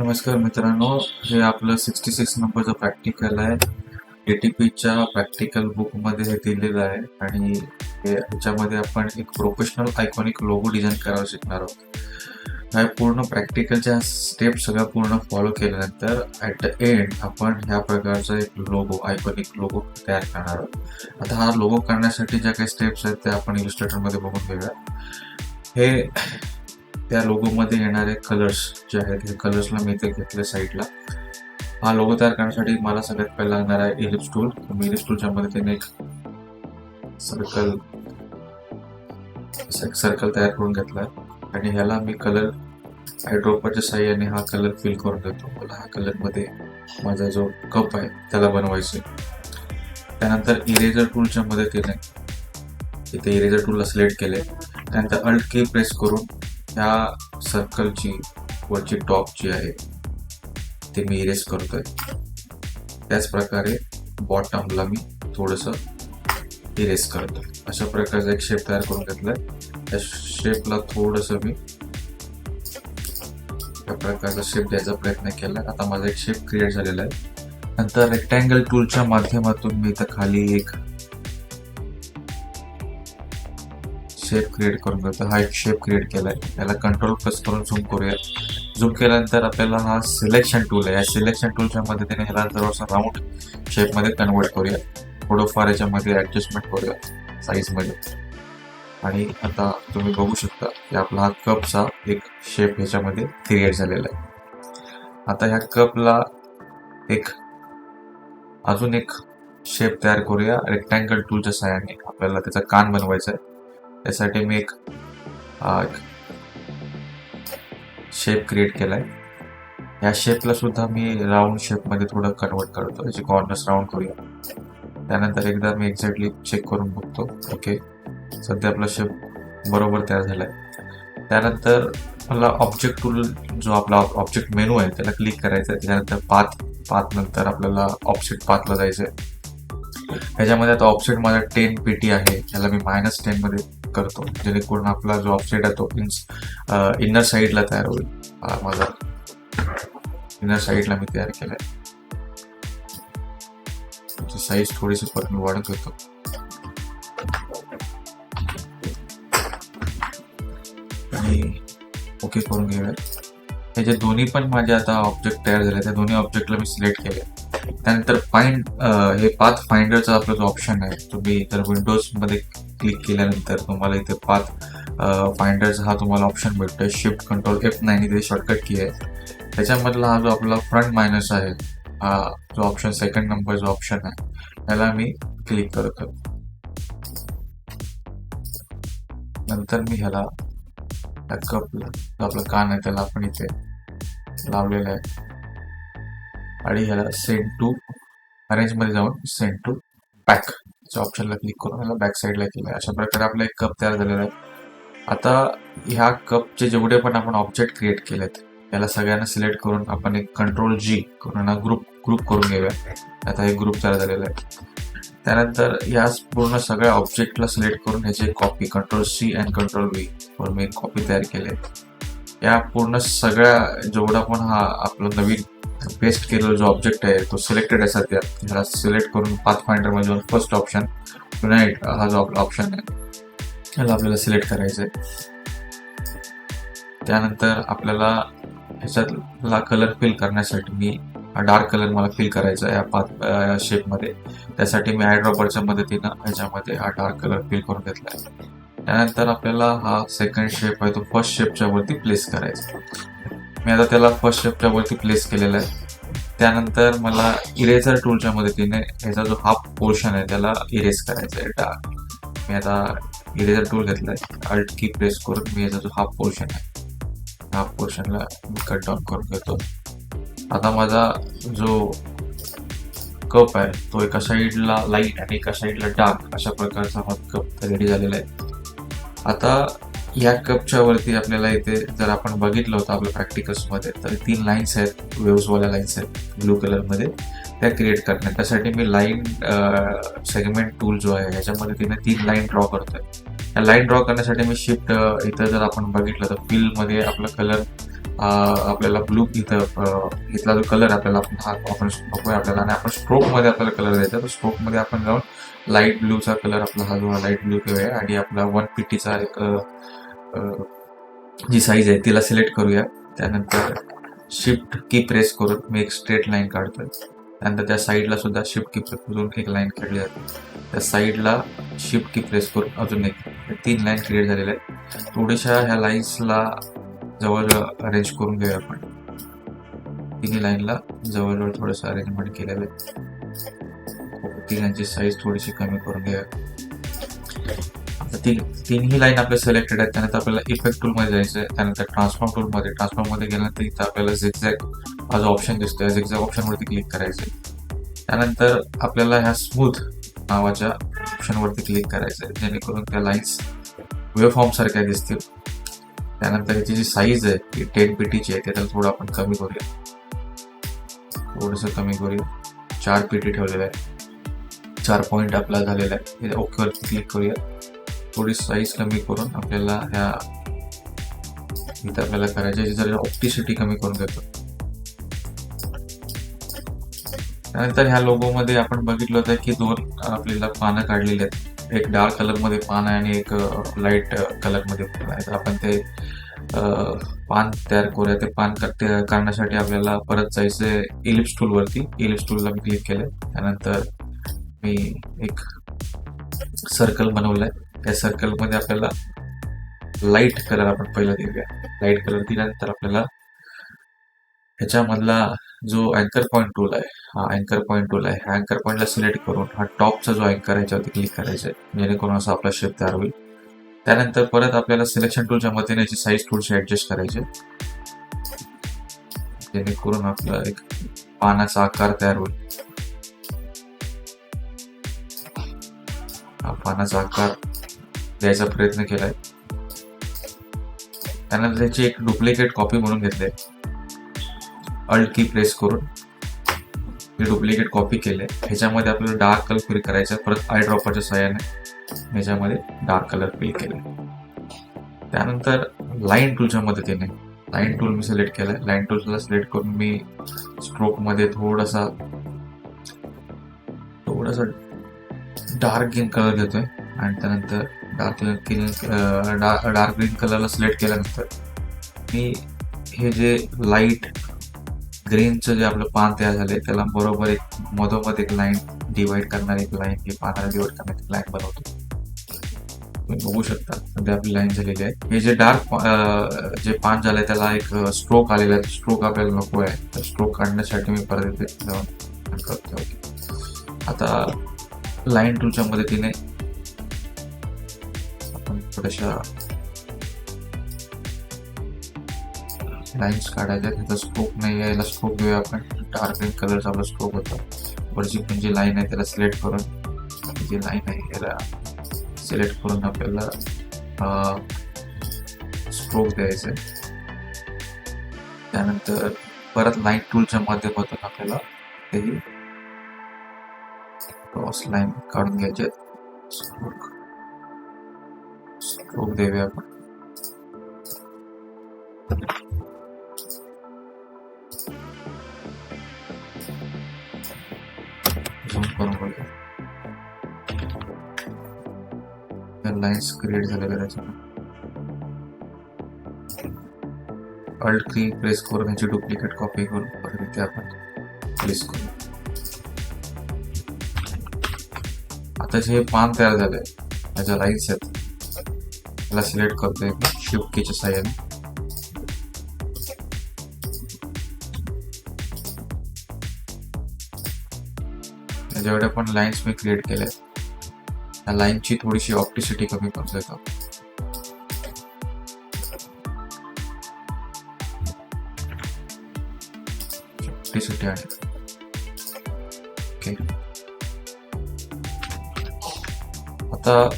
नमस्कार मित्रांनो हे आपलं सिक्स्टी सिक्स नंबरचं प्रॅक्टिकल आहे. ए टी पीच्या प्रॅक्टिकल बुकमध्ये हे दिलेलं आहे आणि हे- आपण एक प्रोफेशनल आयकॉनिक लोगो डिझाईन करायला शिकणार आहोत. ह्या पूर्ण प्रॅक्टिकलच्या स्टेप सगळ्या पूर्ण फॉलो केल्यानंतर ॲट द एंड आपण ह्या प्रकारचा एक लोगो आयकॉनिक लोगो तयार करणार आहोत. आता हा लोगो करण्यासाठी ज्या काही स्टेप्स आहेत त्या आपण इलिस्ट्रेटरमध्ये बघून घेऊया. हे त्या लोगोमध्ये येणारे कलर्स जे आहेत हे कलर्सला मी इथे घेतले साईडला हा लोगो तयार करण्यासाठी मला सगळ्यात पहिला लागणार आहे इलिप्स टूल मी इलिप्स टूलच्या मदतीने एक सर्कल एक सर्कल तयार करून घेतला आणि ह्याला मी कलर हायड्रोपरच्या साह्याने हा कलर फिल करून देतो. मला हा कलरमध्ये माझा जो कप आहे त्याला बनवायचे त्यानंतर इरेजर टूलच्या मदतीने इथे इरेजर टूलला सिलेक्ट केले त्यानंतर अल्ट की प्रेस करून ह्या सर्कलची वरची टॉप जी आहे ते मी इरेस करतोय. त्याच प्रकारे बॉटमला मी थोडंसं इरेस करतोय. अशा प्रकारचा एक शेप तयार करून घेतलाय. त्या शेपला थोडंसं मी त्या प्रकारचा शेप द्यायचा प्रयत्न केला आता माझा एक शेप क्रिएट झालेला आहे. नंतर रेक्टँगल टूलच्या माध्यमातून मी इथं खाली एक शेप क्रिएट करून घेतो. हा एक शेप क्रिएट केला आहे त्याला कंट्रोल प्रेस करून झूम करूया. झूम केल्यानंतर आपल्याला हा सिलेक्शन टूल आहे. या सिलेक्शन टूलच्या मदतीने ह्याला जवळसा राऊंड शेपमध्ये कन्वर्ट करूया. थोडंफार याच्यामध्ये ॲडजस्टमेंट करूया साईजमध्ये आणि आता तुम्ही बघू शकता की आपला हा कपचा एक शेप ह्याच्यामध्ये क्रिएट झालेला आहे. आता ह्या कपला एक अजून एक शेप तयार करूया. रेक्टँगल टूलच्या सहाय्याने आपल्याला त्याचा कान बनवायचा आहे. त्यासाठी मी एक शेप क्रिएट केलाय. या शेपला सुद्धा मी राऊंड शेपमध्ये थोडं कन्वर्ट करतो. याचे कॉर्नर्स राऊंड करूया. त्यानंतर एकदा मी एक्झॅक्टली चेक करून बघतो. ओके सध्या आपला शेप बरोबर तयार झालाय. त्यानंतर मला ऑब्जेक्ट टूल जो आपला ऑब्जेक्ट मेनू आहे त्याला क्लिक करायचं आहे त्यानंतर पाथ पाथ नंतर आपल्याला ऑब्जेक्ट पाथला जायचं आहे ह्याच्यामध्ये आता ऑफसेट माझा टेन पी टी आहे. त्याला मी मायनस टेनमध्ये करतो जेणेकरून आपला जो ऑफसेट आहे तो इन्स इनर साईडला तयार होईल. माझा इनर साईडला मी तयार केलाय. आहे साईज थोडीशी परत मी वाढत होतो. आणि ओके करून घेऊया. त्याचे जे दोन्ही पण माझे आता ऑब्जेक्ट तयार झाले त्या दोन्ही ऑब्जेक्टला मी सिलेक्ट केले. त्यानंतर फाइंड हे पाथ फाइंडरचा आपला जो ऑप्शन आहे तुम्ही इतर विंडोजमध्ये क्लिक केल्यानंतर तुम्हाला इथे पाथ फाइंडर्स हा तुम्हाला ऑप्शन भेटतोय. शिफ्ट कंट्रोल एफ नाईन इथे शॉर्टकट की आहे. त्याच्यामधला हा जो आपला फ्रंट मायनस आहे हा जो ऑप्शन सेकंड नंबर जो ऑप्शन आहे त्याला मी क्लिक करतो नंतर मी ह्याला कपला जो आपला कान आहे त्याला आपण इथे लावलेला आहे. आणि ह्याला सेंड टू अरेंजमध्ये जाऊन सेंड टू बॅक च्या ऑप्शनला क्लिक करून याला बॅक साईडला केलं अशा प्रकारे आपला एक कप तयार झालेला आहे. आता ह्या कपचे जेवढे पण आपण ऑब्जेक्ट क्रिएट केलेत याला सगळ्यांना सिलेक्ट करून आपण एक कंट्रोल जी करून ग्रुप ग्रुप करून घेऊया. आता हे ग्रुप तयार झालेलं आहे. त्यानंतर या पूर्ण सगळ्या ऑब्जेक्टला सिलेक्ट करून ह्याची copy control C and control V करून मी कॉपी तयार केले या पूर्ण सगळ्या जेवढा पण हा आपला नवीन पेस्ट केलेला जो ऑब्जेक्ट आहे तो सिलेक्टेड आहे सध्या. ह्याला सिलेक्ट करून पाथ फाइंडर जाऊन फर्स्ट ऑप्शन युनाईट हा जो ऑप्शन आहे ह्याला आपल्याला सिलेक्ट करायचं आहे त्यानंतर आपल्याला ह्याच्यातला कलर फिल करण्यासाठी मी हा डार्क कलर मला फिल करायचा आहे या पाथ शेपमध्ये त्यासाठी मी आयड्रॉपरच्या मदतीनं ह्याच्यामध्ये हा डार्क कलर फिल करून घेतला आहे. त्यानंतर आपल्याला हा सेकंड शेप आहे तो फर्स्ट शेपच्या वरती प्लेस करायचा मी आता त्याला फर्स्ट शेपच्या वरती प्लेस केलेला आहे. त्यानंतर मला इरेझर टूलच्या मदतीने ह्याचा जो हाफ पोर्शन आहे त्याला इरेज करायचा आहे डार्क मी आता इरेझर टूल घेतलाय. अल्ट की प्रेस करून मी ह्याचा जो हाफ पोर्शन आहे हाफ पोर्शनला मी कट डाऊन करून घेतो. आता माझा जो कप आहे तो एका साईडला लाइट आणि एका साईडला डार्क अशा प्रकारचा हा कप रेडी झालेला आहे. आता या कपच्या वरती आपल्याला इथे जर आपण बघितलं होतं आपल्या प्रॅक्टिकल्समध्ये तर तीन लाईन्स आहेत वेव्सवाल्या लाईन्स आहेत ब्लू कलरमध्ये त्या क्रिएट करण्यात. त्यासाठी मी लाईन सेगमेंट टूल जो आहे याच्यामध्ये तिने तीन लाईन ड्रॉ करतोय. या लाईन ड्रॉ करण्यासाठी मी शिफ्ट इथं जर आपण बघितलं तर फिलमध्ये आपला कलर आपल्याला ब्लू इथं इथला जो कलर आपल्याला आपण हा आपण बघूया आपल्याला आणि आपण स्ट्रोकमध्ये आपल्याला कलर द्यायचा तर स्ट्रोकमध्ये आपण जाऊन लाइट ब्लूचा कलर आपला हा जो लाइट ब्लू आहे आणि आपला वन पीटीचा एक जी साईज आहे तिला सिलेक्ट करूया. त्यानंतर शिफ्ट की प्रेस करून मी एक स्ट्रेट लाईन काढतोय. त्यानंतर त्या साईडला सुद्धा शिफ्ट की प्रेस करून एक लाईन काढली जाते त्या साईडला शिफ्ट की प्रेस करून अजून एक तीन लाईन क्रिएट झालेल्या आहेत. थोड्याशा ह्या लाईन्सला जवळजवळ अरेंज करून घेऊया आपण. तिन्ही लाईनला जवळजवळ थोडंसं अरेंजमेंट केलेलं आहे. तिघांची साईज थोडीशी कमी करून घेऊया. तीन तीनही लाईन आपल्या सिलेक्टेड आहेत. त्यानंतर आपल्याला इफेक्ट टूलमध्ये जायचं आहे त्यानंतर ट्रान्सफॉर्म टूलमध्ये ट्रान्सफॉर्ममध्ये गेल्यानंतर इथं आपल्याला झिगझॅग हा जो ऑप्शन दिसतोय झिगझॅग ऑप्शनवरती क्लिक करायचं आहे त्यानंतर आपल्याला ह्या स्मूथ नावाच्या ऑप्शनवरती क्लिक करायचं आहे जेणेकरून त्या लाईन्स वेवफॉर्म सारख्या दिसतील. त्यानंतर याची जी साईज आहे ती टेन पीटीची आहे त्याला थोडं आपण कमी करूया. थोडंसं कमी करूया. चार पीटी ठेवलेलं आहे चार पॉईंट आपला झालेला आहे. हे ओकेवरती क्लिक करूया. थोडी साईज कमी करून आपल्याला ह्या इथे आपल्याला करायची जर ऑप्टिसिटी कमी करून देतो. त्यानंतर ह्या लोगो मध्ये आपण बघितलं होतं की दोन आपल्याला पानं काढलेली आहेत. एक डार्क कलरमध्ये पान आहे आणि एक लाइट कलरमध्ये पान आहे. तर आपण ते पान तयार करूया. ते पान करण्यासाठी आपल्याला परत जायचं इलिप्स टूल वरती. इलिप्स टूलला मी क्लिक केलं त्यानंतर मी एक सर्कल बनवलाय. त्या सर्कलमध्ये आपल्याला लाइट कलर आपण पहिला देऊया लाइट कलर दिल्यानंतर आपल्याला ह्याच्यामधला जो अँकर पॉईंट टूल आहे हा अँकर पॉईंट टूल आहे. हा अँकर पॉईंटला सिलेक्ट करून हा टॉपचा जो अँकर आहे याच्यावरती क्लिक करायचा आहे. जेणेकरून असा आपला शेप तयार होईल. त्यानंतर परत आपल्याला सिलेक्शन टूलच्या मदतीने याची साईज थोडीशी ऍडजस्ट करायची जेणेकरून आपला एक पानाचा आकार तयार होईल. हा पानाचा आकार द्यायचा प्रयत्न केलाय. त्यानंतर त्याची एक डुप्लिकेट कॉपी म्हणून घेतले अल्ट की प्रेस करून मी डुप्लिकेट कॉपी केले ह्याच्यामध्ये आपल्याला डार्क कलर फिल करायचा आहे. परत आय ड्रॉपरच्या सहाय्याने ह्याच्यामध्ये डार्क कलर फिल केले त्यानंतर लाईन टूलच्या मदतीने लाईन टूल मी सिलेक्ट केलाय लाईन टूलला सिलेक्ट करून मी स्ट्रोकमध्ये थोडासा थोडासा डार्क ग्रीन कलर घेतोय. आणि त्यानंतर डार्क ग्रीन डार्क ग्रीन कलरला सिलेक्ट केल्यानंतर मी हे जे लाइट ग्रीनचं जे आपलं पान तयार झालंय त्याला बरोबर एक मधोमध एक लाईन डिवाइड करणारी एक लाईन हे पानाला डिवाइड करणारी एक लाईन बनवतो. तुम्ही बघू शकता सध्या आपली लाईन झालेली आहे. हे जे डार्क जे पान झालंय त्याला एक स्ट्रोक आलेला आहे. स्ट्रोक आपल्याला नको आहे. तर स्ट्रोक काढण्यासाठी मी परत इथे जाऊन करतो आता लाईन टूलच्या मदतीने कशा लाईन्स काढायच्या. त्याचा स्कोप नाही आहे. याला घेऊया आपण. डार्क ग्रीन कलरचा आपला स्कोप होता. वरची पण जी लाईन आहे त्याला सिलेक्ट करून जी लाईन आहे याला सिलेक्ट करून आपल्याला स्ट्रोक द्यायचं आहे त्यानंतर परत लाईन टूलच्या माध्यमातून आपल्याला तेही क्रॉस लाईन काढून घ्यायचे. स्ट्रोक स्ट्रोक देऊया आपण लाईन्स क्रिएट अल्ट प्रेस करून ह्याची डुप्लिकेट कॉपी करून परत इथे आपण प्लेस करू आता जे पान तयार झालंय त्याच्या लाईन्स आहेत त्याला सिलेक्ट करतोय शिफ्ट कीच्या साह्याने. जेवढ्या पण लाईन्स मी क्रिएट केल्या त्या लाईनची थोडीशी ऑप्टिसिटी कमी करतोय का? ऑप्टिसिटी आहे. ओके आता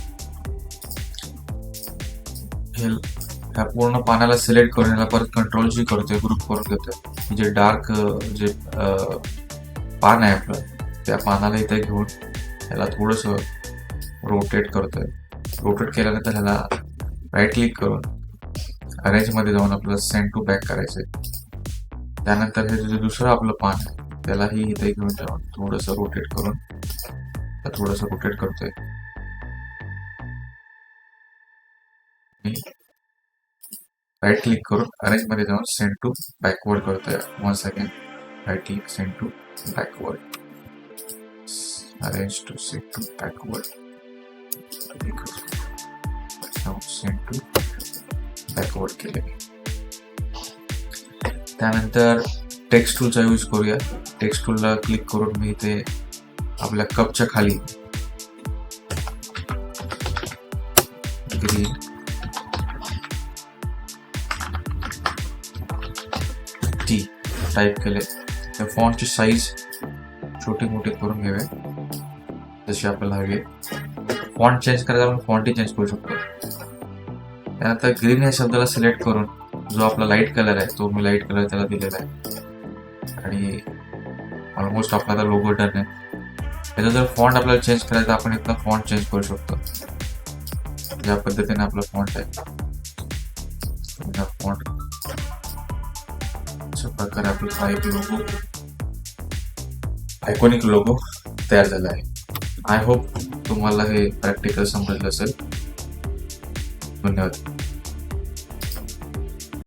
हे ह्या पूर्ण पानाला सिलेक्ट करून याला परत कंट्रोल जी करतोय ग्रुप करून घेतोय जे डार्क जे पान आहे आपलं त्या पानाला इथे घेऊन ह्याला थोडस रोटेट करतोय. रोटेट केल्यानंतर ह्याला राईट क्लिक करून अरेंजमध्ये जाऊन आपल्याला सेंड टू बॅक करायचंय. त्यानंतर हे जे दुसरं आपलं पान आहे त्यालाही इथे घेऊन जाऊन थोडस रोटेट करून थोडस रोटेट करतोय. राईट क्लिक करून अरेंजमध्ये जाऊन सेंड टू बॅकवर्ड करतोय. One second right click send to backward arrange to send to backward send to backward केले. त्यानंतर टेक्स्ट टूलचा यूज करूया. टेक्स्ट टूलला क्लिक करून मी इथे आपल्या कपच्या खाली टाईप केले त्या फॉन्टची साईज छोटी मोठी करून घेऊया जशी आपल्याला हवी फॉन्ट चेंज करायचा आपण फॉन्टही चेंज करू शकतो त्यानंतर ग्रीन या शब्दाला सिलेक्ट करून जो आपला लाइट कलर आहे तो मी लाइट कलर त्याला दिलेला आहे आणि ऑलमोस्ट आपला आता लोगो डन आहे त्याचा जर फॉन्ट आपल्याला चेंज करायचा आपण इथला फॉन्ट चेंज करू शकतो ज्या पद्धतीने आपला फॉन्ट आहे फॉन्ट प्रकारे आपला हा एक लोगो आयकॉनिक लोगो तयार झाला आहे. आय होप तुम्हाला हे प्रॅक्टिकल समजलं असेल. धन्यवाद.